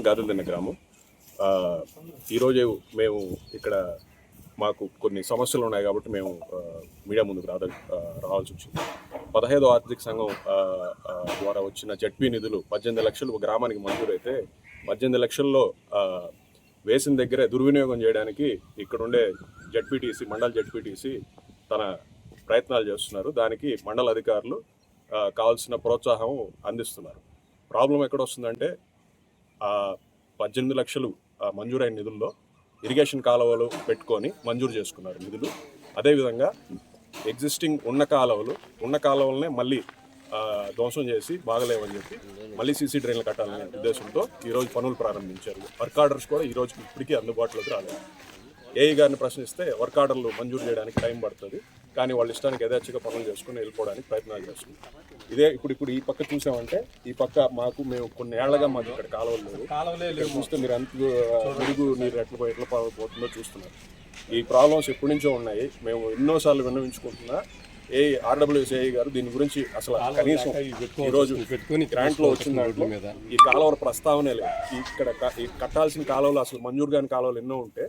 మొత్తం గాదులదిన్న గ్రామం. ఈరోజు మేము ఇక్కడ మాకు కొన్ని సమస్యలు ఉన్నాయి కాబట్టి మేము మీడియా ముందుకు రాద రావాల్సి వచ్చింది. పదహైదో ఆర్థిక సంఘం ద్వారా వచ్చిన జడ్పీ నిధులు పద్దెనిమిది లక్షలు ఒక గ్రామానికి మంజూరైతే పద్దెనిమిది లక్షల్లో వేసిన దగ్గరే దుర్వినియోగం చేయడానికి ఇక్కడుండే జడ్పీటీసీ మండల జడ్పీటీసీ తన ప్రయత్నాలు చేస్తున్నారు. దానికి మండల అధికారులు కావాల్సిన ప్రోత్సాహం అందిస్తున్నారు. ప్రాబ్లం ఎక్కడ వస్తుందంటే పద్దెనిమిది లక్షలు మంజూరైన నిధుల్లో ఇరిగేషన్ కాలువలు పెట్టుకొని మంజూరు చేసుకున్నారు నిధులు. అదేవిధంగా ఎగ్జిస్టింగ్ ఉన్న కాలువలు ఉన్న కాలువలనే మళ్ళీ ధ్వంసం చేసి బాగలేవని చెప్పి మళ్ళీ సీసీ డ్రైన్లు కట్టాలనే ఉద్దేశంతో ఈరోజు పనులు ప్రారంభించారు. వర్క్ ఆర్డర్స్ కూడా ఈ ఇప్పటికీ అందుబాటులోకి రాలేదు. ఏఈ గారిని ప్రశ్నిస్తే వర్క్ ఆర్డర్లు మంజూరు చేయడానికి టైం పడుతుంది. కానీ వాళ్ళ ఇష్టానికి యథేచ్ఛగా పనులు చేసుకుని వెళ్ళిపోవడానికి ప్రయత్నాలు చేస్తున్నారు ఇదే ఇప్పుడు ఇప్పుడు ఈ పక్క చూసామంటే ఈ పక్క మాకు మేము కొన్ని ఏళ్ళగా మాకు ఇక్కడ కాలువలు లేవు. ఇక్కడ చూస్తే మీరు ఎంత మురుగు నీరు ఎట్లా పోయి ఎట్లా పోతుందో చూస్తున్నారు. ఈ ప్రాబ్లమ్స్ ఎప్పటి నుంచో ఉన్నాయి. మేము ఎన్నోసార్లు విన్నవించుకుంటున్నా ఏ ఆర్డబ్ల్యూఎస్ ఏఈ గారు దీని గురించి అసలు కనీసం ఈ రోజు గ్రాంట్లో వచ్చిన దాంట్లో ఈ కాలువల ప్రస్తావనే లేదు. ఇక్కడ కట్టాల్సిన కాలువలు అసలు మంజూరు కాని కాలువలు ఎన్నో ఉంటే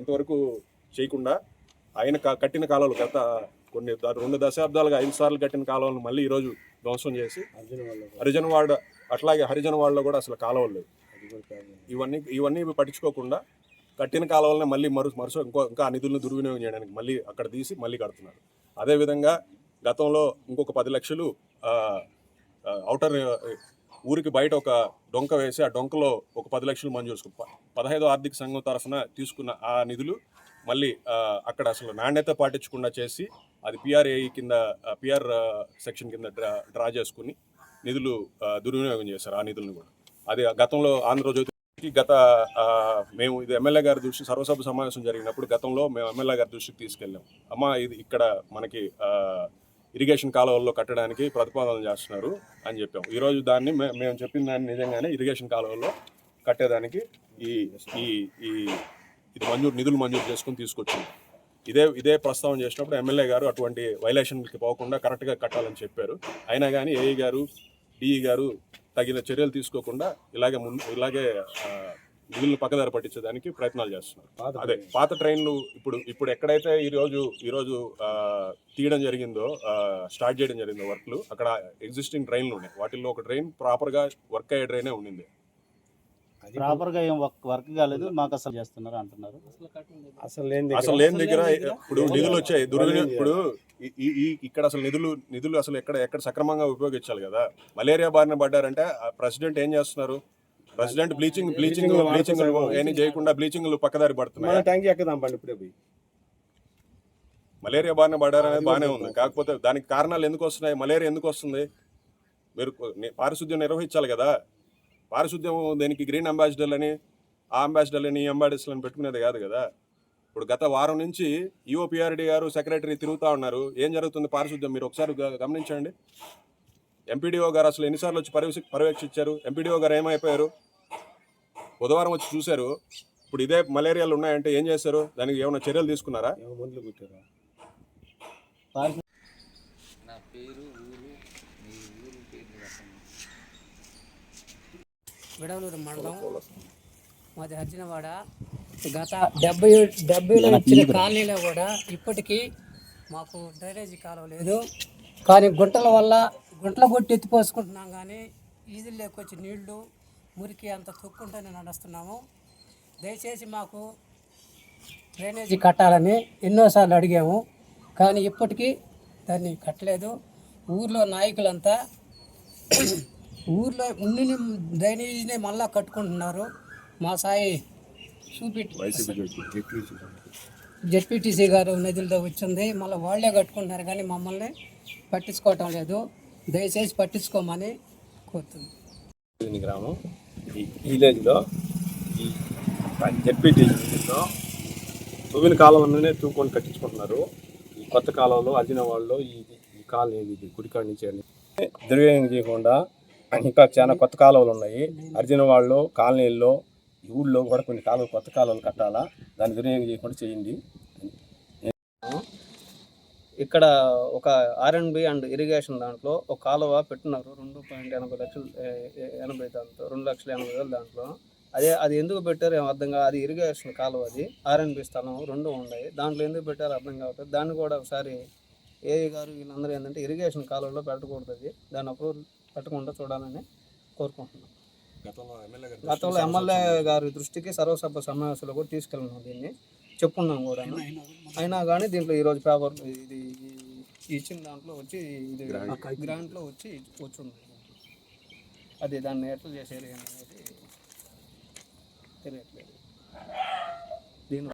ఇంతవరకు చేయకుండా ఆయన క- కట్టిన కాలువలు గత కొన్ని రెండు దశాబ్దాలుగా ఐదు సార్లు కట్టిన కాలువలను మళ్ళీ ఈరోజు ధ్వంసం చేసి హరిజనవాడ అట్లాగే హరిజనవాడలో కూడా అసలు కాలువలు లేవు. ఇవన్నీ ఇవన్నీ పట్టించుకోకుండా కట్టిన కాలువలనే మళ్ళీ మరు మరుస ఇంకో ఇంకా నిధులను దుర్వినియోగం చేయడానికి మళ్ళీ అక్కడ తీసి మళ్ళీ కడుతున్నారు. అదేవిధంగా గతంలో ఇంకొక పది లక్షలు అవుటర్ ఊరికి బయట ఒక డొంక వేసి ఆ డొంకలో ఒక పది లక్షలు మంజూరు పదహైదో ఆర్థిక సంఘం తరఫున తీసుకున్న ఆ నిధులు మళ్ళీ అక్కడ అసలు నాణ్యత పాటించకుండా చేసి అది పిఆర్ఏఈ కింద పిఆర్ సెక్షన్ కింద డ్రా డ్రా చేసుకుని నిధులు దుర్వినియోగం చేశారు ఆ నిధులను కూడా. అది గతంలో ఆంధ్రజ్యోతికి గత మేము ఇది ఎమ్మెల్యే గారి దృష్టి సర్వసభ సమావేశం జరిగినప్పుడు గతంలో మేము ఎమ్మెల్యే గారి దృష్టికి తీసుకెళ్ళాం. అమ్మ ఇది ఇక్కడ మనకి ఇరిగేషన్ కాలువల్లో కట్టడానికి ప్రతిపాదన చేస్తున్నారు అని చెప్పాం. ఈరోజు దాన్ని మేము చెప్పిన దాన్ని నిజంగానే ఇరిగేషన్ కాలువల్లో కట్టేదానికి ఈ ఈ ఈ ఇది మంజూరు నిధులు మంజూరు చేసుకుని తీసుకొచ్చింది. ఇదే ఇదే ప్రస్తావన చేసినప్పుడు ఎమ్మెల్యే గారు అటువంటి వైలేషన్కి పోకుండా కరెక్ట్గా కట్టాలని చెప్పారు. అయినా కానీ ఏఈ గారు డిఈ గారు తగిన చర్యలు తీసుకోకుండా ఇలాగే ముందు ఇలాగే నిధులను పక్కదారి పట్టించడానికి ప్రయత్నాలు చేస్తున్నారు. అదే పాత ట్రైన్లు ఇప్పుడు ఇప్పుడు ఎక్కడైతే ఈ రోజు ఈ రోజు ఆ, తీయడం జరిగిందో స్టార్ట్ చేయడం జరిగిందో వర్క్లు అక్కడ ఎగ్జిస్టింగ్ ట్రైన్లు ఉన్నాయి. వాటిల్లో ఒక ట్రైన్ ప్రాపర్గా వర్క్ అయ్యే ట్రైనే ఉండింది. ప్రాపర్గా ఏం వర్క్ కాలేదు మాకు అసలు చేస్తున్నారు అంటున్నారు. అసలు లేని అసలు లేని దగ్గర ఇప్పుడు నిధులు వచ్చాయి. దుర్వినియోగం ఇప్పుడు ఈ- ఇక్కడ అసలు నిధులు నిధులు అసలు ఎక్కడ ఎక్కడ సక్రమంగా ఉపయోగించాలి కదా? మలేరియా బారిన పడ్డారంటే ప్రెసిడెంట్ ఏం చేస్తున్నారు? ప్రెసిడెంట్ బ్లీచింగ్ బ్లీచింగ్ బ్లీచింగ్ ఏమీ చేయకుండా బ్లీచింగ్లు పక్కదారి మన పడుతున్నాయి ట్యాంక్ ఎక్కుదాం పండి ఇప్పుడే మలేరియా బారిన పడ్డారనేది బాగానే ఉంది. కాకపోతే దానికి కారణాలు ఎందుకు వస్తున్నాయి? మలేరియా ఎందుకు వస్తుంది? మీరు పారిశుద్ధ్యం నిర్వహించాలి కదా? పారిశుద్ధ్యం దేనికి గ్రీన్ అంబాసిడర్ అని ఆ అంబాసిడర్ అని ఈ అంబాసిడర్ అని పెట్టుకునేది కాదు కదా. ఇప్పుడు గత వారం నుంచి ఈఓపిఆర్డి గారు సెక్రటరీ తిరుగుతూ ఉన్నారు. ఏం జరుగుతుంది పారిశుద్ధ్యం? మీరు ఒకసారి గమనించండి. ఎంపీడీఓ గారు అసలు ఎన్నిసార్లు వచ్చి పర్యవేక్ష పర్యవేక్షించారు? ఎంపీడీఓ గారు ఏమైపోయారు? బుధవారం వచ్చి చూశారు. ఇప్పుడు ఇదే మలేరియాలు ఉన్నాయంటే ఏం చేశారు? దానికి ఏమైనా చర్యలు తీసుకున్నారా? మందులు నా పేరు ఊరు మీ ఊరు పేరు చెప్పండి విడవలూరు మండలం మాది అర్జునవాడ. గత డెబ్బై డెబ్బైలో వచ్చిన కాలనీలో కూడా ఇప్పటికీ మాకు డ్రైనేజీ కాలువ లేదు. కానీ గుంటల వల్ల గుంటల కొట్టి ఎత్తిపోసుకుంటున్నాం కానీ ఈజీలు లేకొచ్చి నీళ్ళు మురికి అంత తొక్కుంటూనే నడుస్తున్నాము. దయచేసి మాకు డ్రైనేజీ కట్టాలని ఎన్నోసార్లు అడిగాము. కానీ ఇప్పటికీ దాన్ని కట్టలేదు. ఊర్లో నాయకులంతా ఊర్లో ఉండి డ్రైనేజీని మళ్ళా కట్టుకుంటున్నారు. మా సాయి చూపెట్టి జెడ్పీటీసీ గారు నిధులతో వచ్చింది. మళ్ళీ వాళ్ళే కట్టుకుంటున్నారు కానీ మమ్మల్ని పట్టించుకోవటం లేదు. దయచేసి పట్టించుకోమని కోరుతుంది ఈ గ్రామం. ఈ విలేజ్లో ఈ జెడ్పీటీ విలేజ్లో తవ్విన కాలంలోనే తూకొని కట్టించుకుంటున్నారు. ఈ కొత్త కాలంలో అజిన వాళ్ళు ఈ ఈ కాలం ఇది గుడికాడ నుంచి అని. దుర్వ్యయం చేయకుండా ఇంకా చాలా కొత్త కాలువలు ఉన్నాయి. అర్జున వాళ్ళు కాలనీల్లో ఊళ్ళో కూడా కొన్ని కాలువలు కొత్త కాలువలు కట్టాలా? దాన్ని దుర్వినియోగం చేయకుండా చేయండి. ఇక్కడ ఒక ఆర్ఎండ్బి అండ్ ఇరిగేషన్ దాంట్లో ఒక కాలువ పెట్టినారు. రెండు పాయింట్ ఎనభై లక్షలు ఎనభై దాంట్లో రెండు లక్షల ఎనభై వేలు దాంట్లో. అదే అది ఎందుకు పెట్టారు ఏం అర్థం కాదు. అది ఇరిగేషన్ కాలువ అది. ఆర్ఎన్బి స్థలం రెండు ఉన్నాయి. దాంట్లో ఎందుకు పెట్టారు అర్థం కావట్లేదు. దాన్ని కూడా ఒకసారి ఏఐ గారు వీళ్ళందరూ ఏంటంటే ఇరిగేషన్ కాలువలో పెట్టకూడదు అది. దాని అప్రూవల్ పెట్టకుండా చూడాలని కోరుకుంటున్నాం. గతంలో ఎమ్మెల్యే గారి దృష్టికి సర్వసభ సమావేశంలో కూడా తీసుకెళ్ళినాం దీన్ని. చెప్పున్నాం కూడా అయినా కానీ దీంట్లో ఈరోజు పేపర్ ఇది ఇచ్చిన దాంట్లో వచ్చి ఇది గ్రాంట్లో వచ్చి వచ్చుంది అది దాన్ని ఎట్లా చేసేది అనేది తెలియట్లేదు. దీని